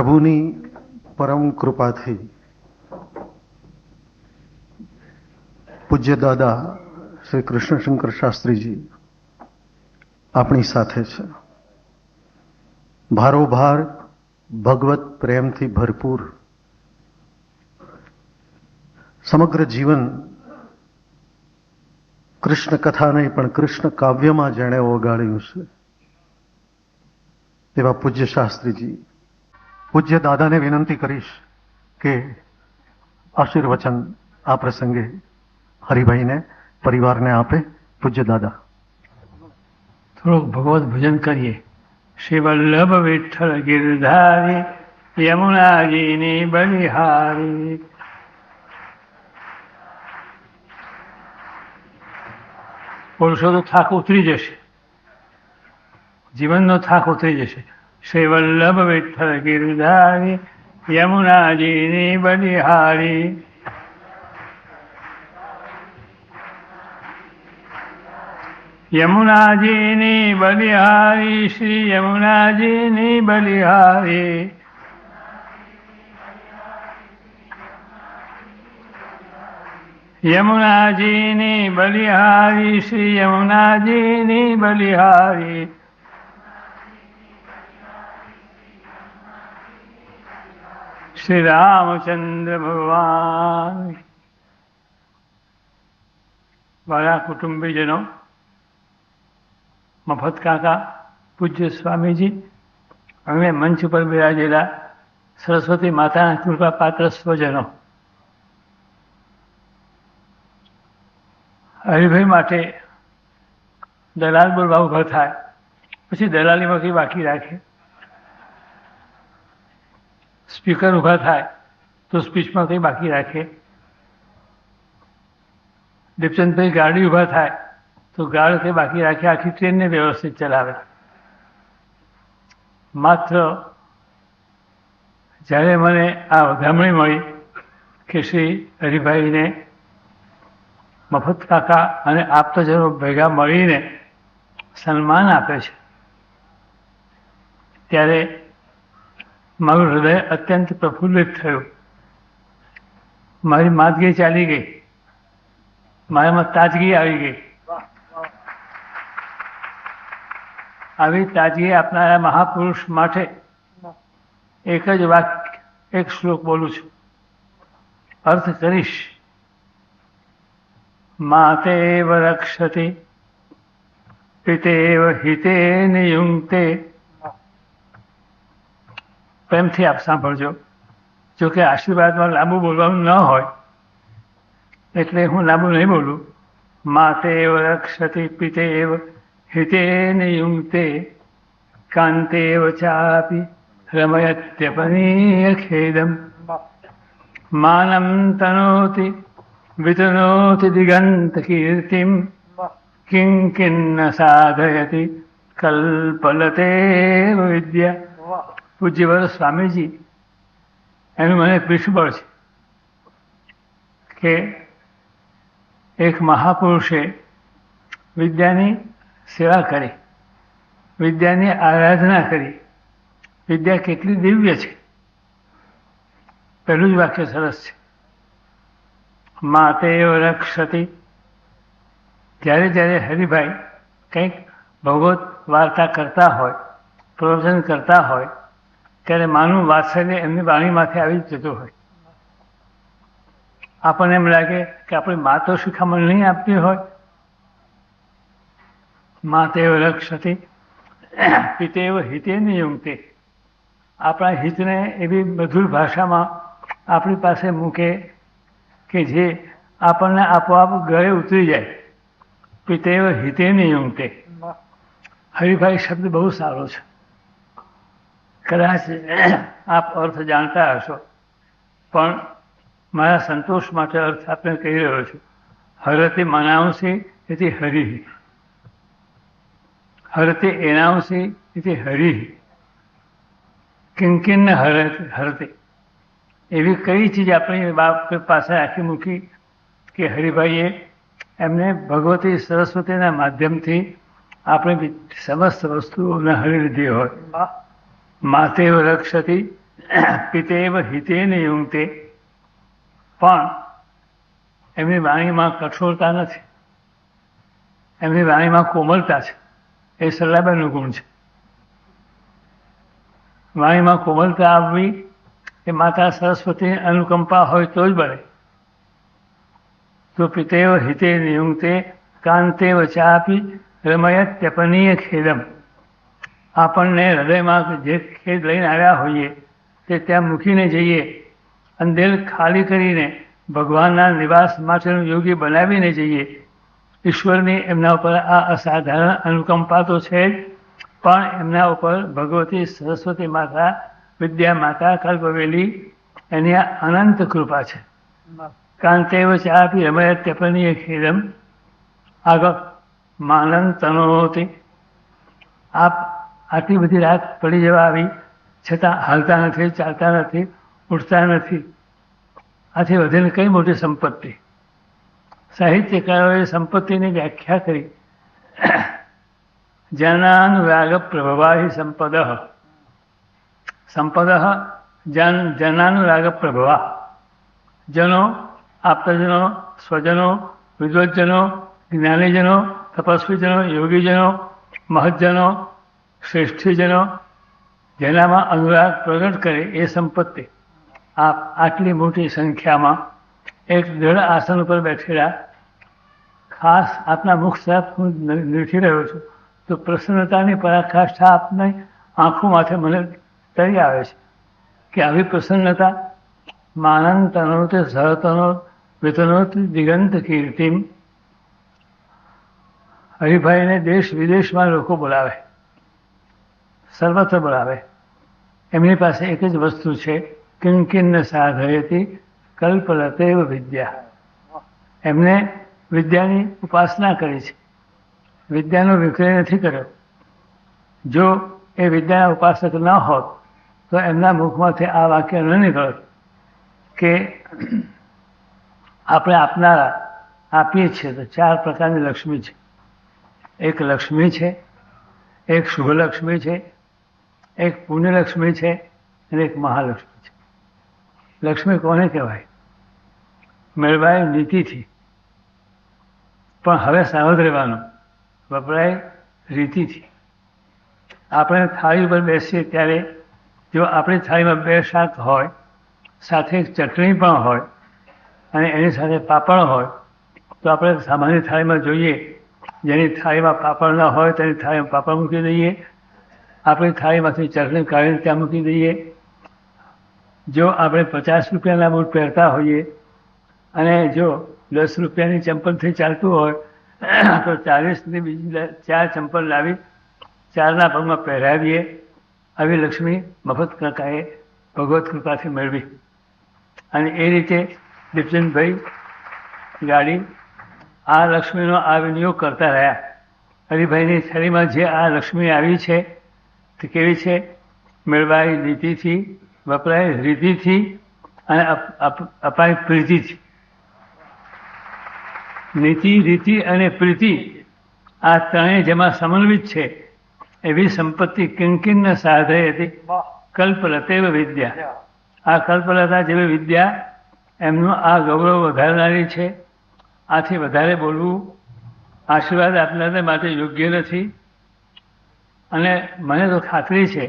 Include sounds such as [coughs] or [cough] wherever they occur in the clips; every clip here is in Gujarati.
પ્રભુની પરમ કૃપાથી પૂજ્ય દાદા શ્રી કૃષ્ણશંકર શાસ્ત્રીજી આપણી સાથે છે. ભારોભાર ભગવત પ્રેમથી ભરપૂર સમગ્ર જીવન કૃષ્ણ કથા નહીં પણ કૃષ્ણ કાવ્યમાં જેણે ઓગાળ્યું છે. એવા પૂજ્ય શાસ્ત્રીજી પૂજ્ય દાદાને વિનંતી કરીશ કે આશીર્વચન આ પ્રસંગે હરિભાઈને, પરિવારને આપે. પૂજ્ય દાદા. થોડુંક ભગવત ભજન કરીએ. શ્રી વલ્લભ વિઠ્ઠલ ગિરધારી યમુનાજીની બલિહારી. પુરુષો તો થાક ઉતરી જશે. જીવનનો થાક ઉતરી જશે. શ્રી વલ્લભ વિઠ્ઠલ ગિરધારી યમુનાજીની બલિહારી યમુનાજીની બલિહારી શ્રી યમુનાજીની બલિહારી યમુનાજીની બલિહારી શ્રી યમુનાજીની બલિહારી શ્રી રામચંદ્ર ભગવાન વાળા કુટુંબીજનો મફત કાકા પૂજ્ય સ્વામીજી અમે મંચ ઉપર બિરાજેલા સરસ્વતી માતાના કૃપા પાત્ર સ્વજનો હરિભાઈ માટે દલાલ બોલવા ઊભા થાય પછી દલાલીમાંથી બાકી રાખે સ્પીકર ઊભા થાય, તો સ્પીચમાં કંઈ બાકી રાખે. દીપચંદભાઈ ગાડી ઊભા થાય, તો ગાળ કંઈ બાકી રાખે. આખી ટ્રેનને વ્યવસ્થિત ચલાવે. માત્ર જ્યારે મને આ વધામણી મળી કે શ્રી હરિભાઈને મફત કાકા અને આપતજનો ભેગા મળીને સન્માન આપે છે, ત્યારે મારું હૃદય અત્યંત પ્રફુલ્લિત થયું. મારી માદગી ચાલી ગઈ. મારામાં તાજગી આવી ગઈ. આવી તાજગી આપનારા મહાપુરુષ માટે એક જ વાક્ય, એક શ્લોક બોલું છું. અર્થ કરીશ. માતે રક્ષતે, પિતેવ હિતે નિયુક્તે પ્રેમથી આપ સાંભળજો. જો આશીર્વાદમાં લાંબુ બોલવાનું ન હોય, એટલે હું લાંબુ નહીં બોલું. માતેવ રક્ષતિ પિતેવ, હિતેન યુક્તે, કાંતેવ ચાપી રમયત્યપનીય ખેદમ. માનમ તનોતિ, વિતનોતિ દિગંત કીર્તિમ, કિં કિન્ન સાધયતિ, કલ્પલતે વિદ્યા. પૂજ્યવર સ્વામીજી, એનું મને પીઠબળ છે કે એક મહાપુરુષે વિદ્યાની સેવા કરી, વિદ્યાની આરાધના કરી. વિદ્યા કેટલી દિવ્ય છે. પહેલું જ વાક્ય સરસ છે. માતે રક્ષતી. જ્યારે જ્યારે હરિભાઈ કંઈક ભગવત વાર્તા કરતા હોય, પ્રવચન કરતા હોય ત્યારે માનું વાત્સલ્ય એમની વાણીમાંથી આવી જતો હોય. આપણને એમ લાગે કે આપણી મા તો શિખામણ નહીં આપતી હોય. માતેવ રક્ષતી પિતેવ હિતે નિયુક્તે. આપણા હિતને એવી મધુર ભાષામાં આપણી પાસે મૂકે કે જે આપણને આપોઆપ ગળે ઉતરી જાય. પિતે એવ હિતે નિયુક્તે. હરિભાઈ શબ્દ બહુ સારો છે. કદાચ આપ અર્થ જાણતા હશો, પણ મારા સંતોષ માટે અર્થ આપણે કહી રહ્યો છું. હરતે મનાવશે એથી હરિ. હરતે એનાવશે એથી હરિ. કિંકિન હરતે એવી કઈ ચીજ આપણી બાપ પાસે આખી મૂકી કે હરિભાઈએ એમને ભગવતી સરસ્વતીના માધ્યમથી આપણે સમસ્ત વસ્તુઓને હરી લીધી હોય. માતેવ રક્ષતી, પિતેવ હિતેને યુંક્તે પણ એમની વાણીમાં કઠોરતા નથી. એમની વાણીમાં કોમળતા છે. એ સરલાબેનનું ગુણ છે. વાણીમાં કોમલતા આવવી એ માતા સરસ્વતી અનુકંપા હોય તો જ બને. તો પિતેવ હિતે નિયુક્તે કાંતેવ ચાપી રમયત્યપનીય ખેદમ. આપણને હૃદયમાં જે ખેદ લઈને આવ્યા હોઈએ, તે ત્યાં મૂકીને જઈએ અને દિલ ખાલી કરીને ભગવાનના નિવાસ માટેનું યોગી બનાવીને જઈએ. ઈશ્વરની એમના ઉપર આ અસાધારણ અનુકંપા તો છે જ, પણ એમના ઉપર ભગવતી સરસ્વતી માતા, વિદ્યા માતા કલ્પવેલી એની આ અનંત કૃપા છે. કાંતેવ ચાપી રમય ત્યપનીય ખેદમ આગળ માનંદ તનોતી આપ આટલી બધી રાત પડી જવા આવી, છતાં હાલતા નથી, ચાલતા નથી, ઉઠતા નથી. આથી વધીને કઈ મોટી સંપત્તિ? સાહિત્યકારોએ સંપત્તિની વ્યાખ્યા કરી. [clears throat] જનાનુરાગ પ્રભવાહી સંપદ. સંપદ જન જનાનુરાગ પ્રભવા. જનો, આપ્તજનો, સ્વજનો વિદ્વજનો જ્ઞાનીજનો, તપસ્વીજનો, યોગીજનો મહજનો શ્રેષ્ઠીજનો જેનામાં અનુરાગ પ્રગટ કરે એ સંપત્તિ. આપ આટલી મોટી સંખ્યામાં એક દૃઢ આસન ઉપર બેઠેલા, ખાસ આપના મુખ તરફ હું નીઠી રહ્યો છું, તો પ્રસન્નતાની પરાકાષ્ઠા આપની આંખો માથે મને તરી આવે છે. કે આવી પ્રસન્નતા? માનંદ તનોતે સહતનો વેતનોત દિગંત કીર્તિમ. હરિભાઈને દેશ વિદેશમાં લોકો બોલાવે. સર્વત્ર બોલાવે એમની પાસે એક જ વસ્તુ છે કિંકિન્ન સાધયતી કલ્પલતેવ વિદ્યા એમને વિદ્યાની ઉપાસના કરી છે વિદ્યાનો વિક્રય નથી કર્યો જો એ વિદ્યાના ઉપાસક ન હોત તો એમના મુખમાંથી આ વાક્ય ન નીકળત કે આપણે આપનારા આપીએ છીએ તો ચાર પ્રકારની લક્ષ્મી છે એક લક્ષ્મી છે એક શુભલક્ષ્મી છે એક પુણ્યલક્ષ્મી છે અને એક મહાલક્ષ્મી છે. લક્ષ્મી કોને કહેવાય? મેળવાય નીતિથી. પણ હવે સાવધ રહેવાનું. વપરાય રીતિથી. આપણે થાળી પર બેસીએ ત્યારે જો આપણી થાળીમાં બે શાક હોય, સાથે ચટણી પણ હોય, અને એની સાથે પાપડ હોય, તો આપણે સામાન્ય થાળીમાં જોઈએ. જેની થાળીમાં પાપડ ના હોય તેની થાળીમાં પાપડ મૂકી દઈએ. આપણી થાળીમાંથી ચટણી કાઢીને ત્યાં મૂકી દઈએ. જો આપણે પચાસ રૂપિયાના બૂટ પહેરતા હોઈએ અને જો દસ રૂપિયાની ચંપલથી ચાલતું હોય, [clears throat] તો ચાલીસની બીજી ચાર ચંપલ લાવી ચારના પગમાં પહેરાવીએ. આવી લક્ષ્મી મફત કાકાએ ભગવત કૃપાથી મેળવી. અને એ રીતે દીપચંદભાઈ ગાડી આ લક્ષ્મીનો આ વિનિયોગ કરતા રહ્યા. હરિભાઈની થેલીમાં જે આ લક્ષ્મી આવી છે તે કેવી છે? મેળવાય નીતિથી વપરાય રીતિથી અને અપાય પ્રીતિથી. નીતિ રીતિ અને પ્રીતિ આ ત્રણેય જેમાં સમન્વિત છે. એવી સંપત્તિ કિંકિન્ન સાધે હતી. કલ્પલતેવ વિદ્યા. આ કલ્પલતા જેવી વિદ્યા એમનું આ ગૌરવ વધારનારી છે. આથી વધારે બોલવું આશીર્વાદ આપનારને માટે યોગ્ય નથી. અને મને તો ખાતરી છે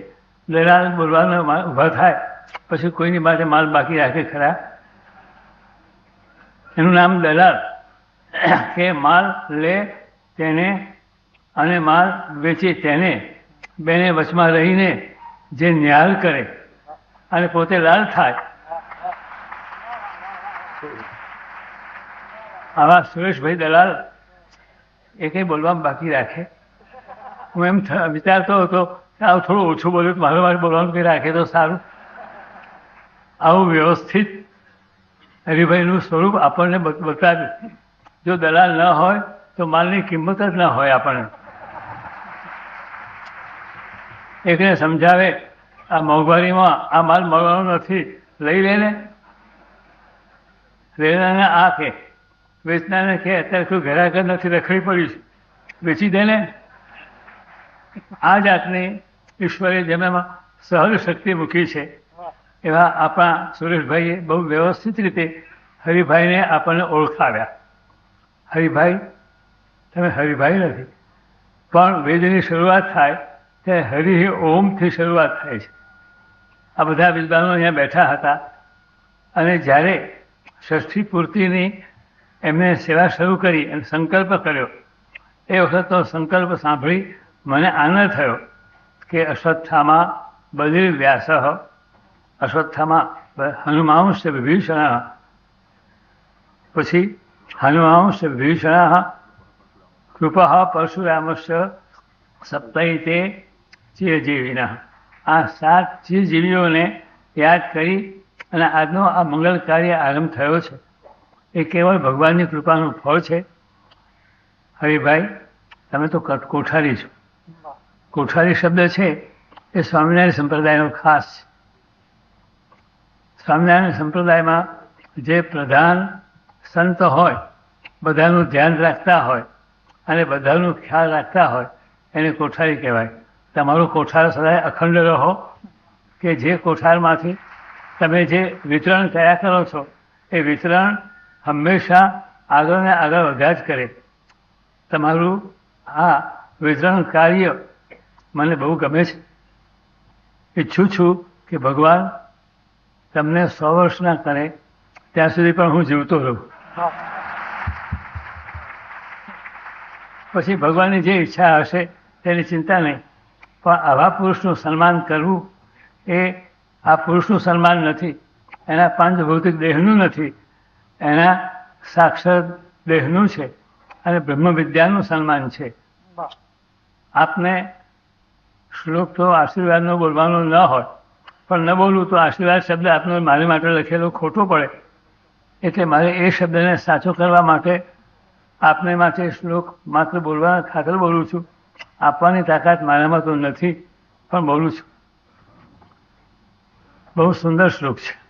દલાલ બોલવાનો ઊભા થાય, પછી કોઈની માટે માલ બાકી રાખે ખરા? એનું નામ દલાલ [coughs] કે માલ લે તેને અને માલ વેચે તેને, બેને વચમાં રહીને જે ન્યાલ કરે અને પોતે લાલ થાય. આવા સુરેશભાઈ દલાલ એ કંઈ બોલવામાં બાકી રાખે. હું એમ વિચારતો હતો કે આવું થોડું ઓછું બોલ્યું મારે મારે બોલવાનું કંઈ રાખે તો સારું. આવું વ્યવસ્થિત હરિભાઈનું સ્વરૂપ આપણને બતાવ્યું જો દલાલ ન હોય, તો માલની કિંમત જ ના હોય આપણને. એકને સમજાવે, આ મોંઘવારીમાં આ માલ મળવાનો નથી, લઈ લે ને રેલાને આ કે વેચનારને કે, અત્યારે કોઈ ઘરાક નથી, રખડી પડ્યું છે. વેચી દે ને આ જાતની ઈશ્વરે જેનામાં સહજ શક્તિ મૂકી છે, એવા આપણા સુરેશભાઈએ બહુ વ્યવસ્થિત રીતે હરિભાઈને આપણને ઓળખાવ્યા. હરિભાઈ, તમે હરિભાઈ નથી, પણ વેદની શરૂઆત થાય ત્યારે હરિ ઓમથી શરૂઆત થાય છે. આ બધા વિદ્વાનો અહીંયા બેઠા હતા અને જ્યારે ષષ્ઠી પૂર્તિની એમને સેવા શરૂ કરી અને સંકલ્પ કર્યો, એ વખતનો સંકલ્પ સાંભળી મને આનંદ થયો કે અશ્વત્થામાં બલિર વ્યાસ અશ્વત્થામાં હનુમાંશ વિભીષણ. પછી હનુમાંશ વિભીષણ કૃપા પરશુરામશ સપ્તૈતે ચિરજીવીના. આ સાત ચિરજીવીઓને યાદ કરી અને આજનો આ મંગલ કાર્ય આરંભ થયો છે. એ કેવળ ભગવાનની કૃપાનું ફળ છે. હરિભાઈ, તમે તો કોઠારી છો. કોઠારી શબ્દ છે એ સ્વામિનારાયણ સંપ્રદાયનો ખાસ સ્વામિનારાયણ સંપ્રદાયમાં જે પ્રધાન સંત હોય, બધાનું ધ્યાન રાખતા હોય અને બધાનું ખ્યાલ રાખતા હોય, એને કોઠારી કહેવાય. તમારું કોઠાર સદાય અખંડ રહો કે જે કોઠારમાંથી તમે જે વિતરણ કર્યા કરો છો, એ વિતરણ હંમેશા આગળ ને આગળ વધ્યા જ કરે. તમારું આ વિતરણ કાર્ય મને બહુ ગમે છે. ઈચ્છું છું કે ભગવાન તમને સો વર્ષના કરે, ત્યાં સુધી પણ હું જીવતો રહું. પછી ભગવાનની જે ઈચ્છા હશે તેની ચિંતા નહીં. પણ આવા પુરુષનું સન્માન કરવું એ આ પુરુષનું સન્માન નથી. એના પાંચ ભૌતિક દેહનું નથી. એના સાક્ષર દેહનું છે અને બ્રહ્મ વિદ્યાનું સન્માન છે. આપને શ્લોક તો આશીર્વાદનો બોલવાનો ન હોય. પણ ન બોલવું તો આશીર્વાદ શબ્દ આપનો મારી માટે લખેલો ખોટો પડે. એટલે મારે એ શબ્દને સાચો કરવા માટે આપને માટે શ્લોક માત્ર બોલવાના ખાતર બોલું છું. આપવાની તાકાત મારામાં તો નથી, પણ બોલું છું. બહુ સુંદર શ્લોક છે.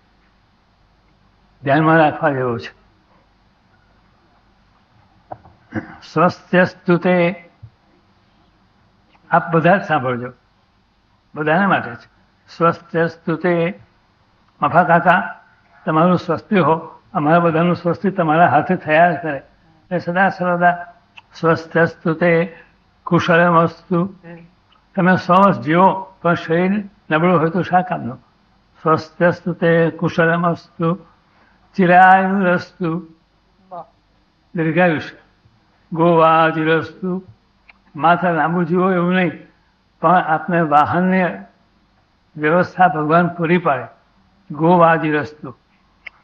ધ્યાનમાં રાખવા જેવો છે. સ્વસ્થ્યસ્તુ તે આપ બધા જ સાંભળજો. બધાને માટે છે સ્વસ્થ સ્તુતે મફા કાકા તમારું સ્વસ્તિ હો. અમારા બધાનું સ્વસ્તિ તમારા હાથે થયા કરે. એટલે સદા સર્વદા સ્તુતે કુશળ મસ્ત તમે સો વર્ષ જીવો પણ શરીર નબળું હોય તો શા કામનું? સ્વસ્થ સ્વસ્થ્યસ્તુ તે કુશળમસ્તુ ચિરાયુરસ્તુ. દીર્ઘાયુષ્ય. ગોવાજીરસ્તુ. માથા લાંબુ જીવો એવું નહીં. પણ આપને વાહનની વ્યવસ્થા ભગવાન પૂરી પાડે. ગોવાજીરસ્તુ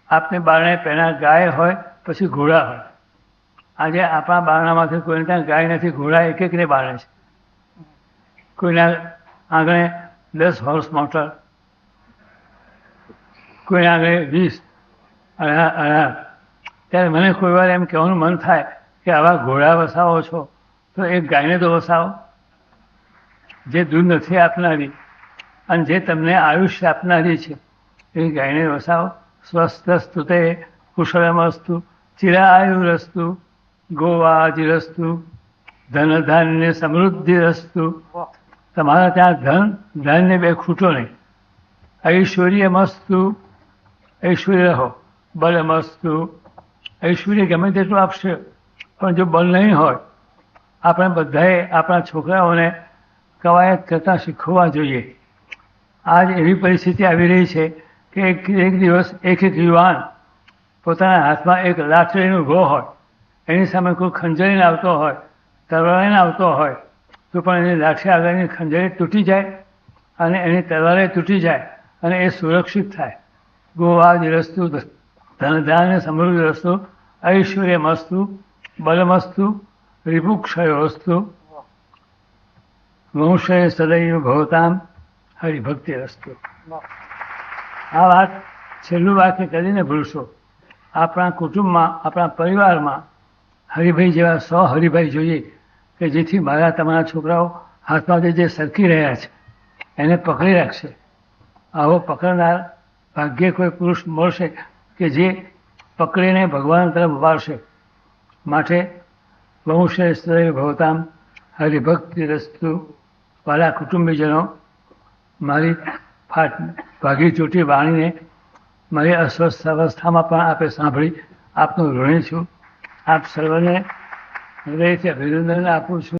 આપને બારણે પહેલાં ગાય હોય, પછી ઘોડા હોય. આજે આપણા બારણામાંથી કોઈને ત્યાં ગાય નથી, ઘોડા એક એકને બારણે છે. કોઈના આંગણે દસ હોર્સ મોટર કોઈના આંગણે વીસ, અઢાર અઢાર. ત્યારે મને કોઈ વાર એમ કહેવાનું મન થાય કે આવા ઘોડા વસાવો છો. તો એક ગાયને તો વસાવો જે દૂધ નથી આપનારી અને જે તમને આયુષ્ય આપનારી છે, એ ગાયને વસાવો સ્વસ્થ સ્વસ્થસ્તુ તે કુશળમસ્તુ ચિરાયુરસ્તુ ગોવાજીરસ્તુ ધન ધાન્ય સમૃદ્ધિરસ્તુ તમારા ત્યાં ધન ધાન્ય બે ખૂટો નહીં. ઐશ્વર્ય મસ્તુ, ઐશ્વર્ય રહો. બલ મસ્તુ. ઐશ્વર્ય ગમે તેટલું આપશે, પણ જો બલ નહીં હોય આપણે બધાએ આપણા છોકરાઓને કવાયત કરતાં શીખવવા જોઈએ. આજ એવી પરિસ્થિતિ આવી રહી છે કે એક દિવસ એક એક યુવાન પોતાના હાથમાં એક લાઠ લઈને હોય, એની સામે કોઈ ખંજરીને આવતો હોય, તલવારીને આવતો હોય, તો પણ એની લાઠી આગળની ખંજરી તૂટી જાય અને એની તલવારે તૂટી જાય અને એ સુરક્ષિત થાય. ગોવાદ રસ્તુ, ધનધાન્ય સમૃદ્ધ રસ્તુ ઐશ્વર્ય મસ્તુ બલમસ્તુ રિપુક્ષયોસ્તુ વંશે સદૈવ ભવતામ હરિભક્તિ રસ્તુ આ વાત છેલ્લું વાક્ય કરીને ભૂલશો. આપણા કુટુંબમાં, આપણા પરિવારમાં હરિભાઈ જેવા સો હરિભાઈ જોઈએ કે જેથી મારા તમારા છોકરાઓ હાથમાં જે સરકી રહ્યા છે, એને પકડી રાખશે. આવો પકડનાર ભાગ્ય કોઈ પુરુષ મળશે કે જે પકડીને ભગવાન તરફ વાળશે. માટે વંશે સ્ત્રી ભવતામ હરિભક્તિ રસ્તુ વાલા કુટુંબીજનો મારી ફાટ ભાગી ચૂંટી વાણીને મારી અસ્વસ્થ અવસ્થામાં પણ આપે સાંભળી આપનું ઋણી છું. આપ સર્વને હૃદયથી અભિનંદન આપું છું.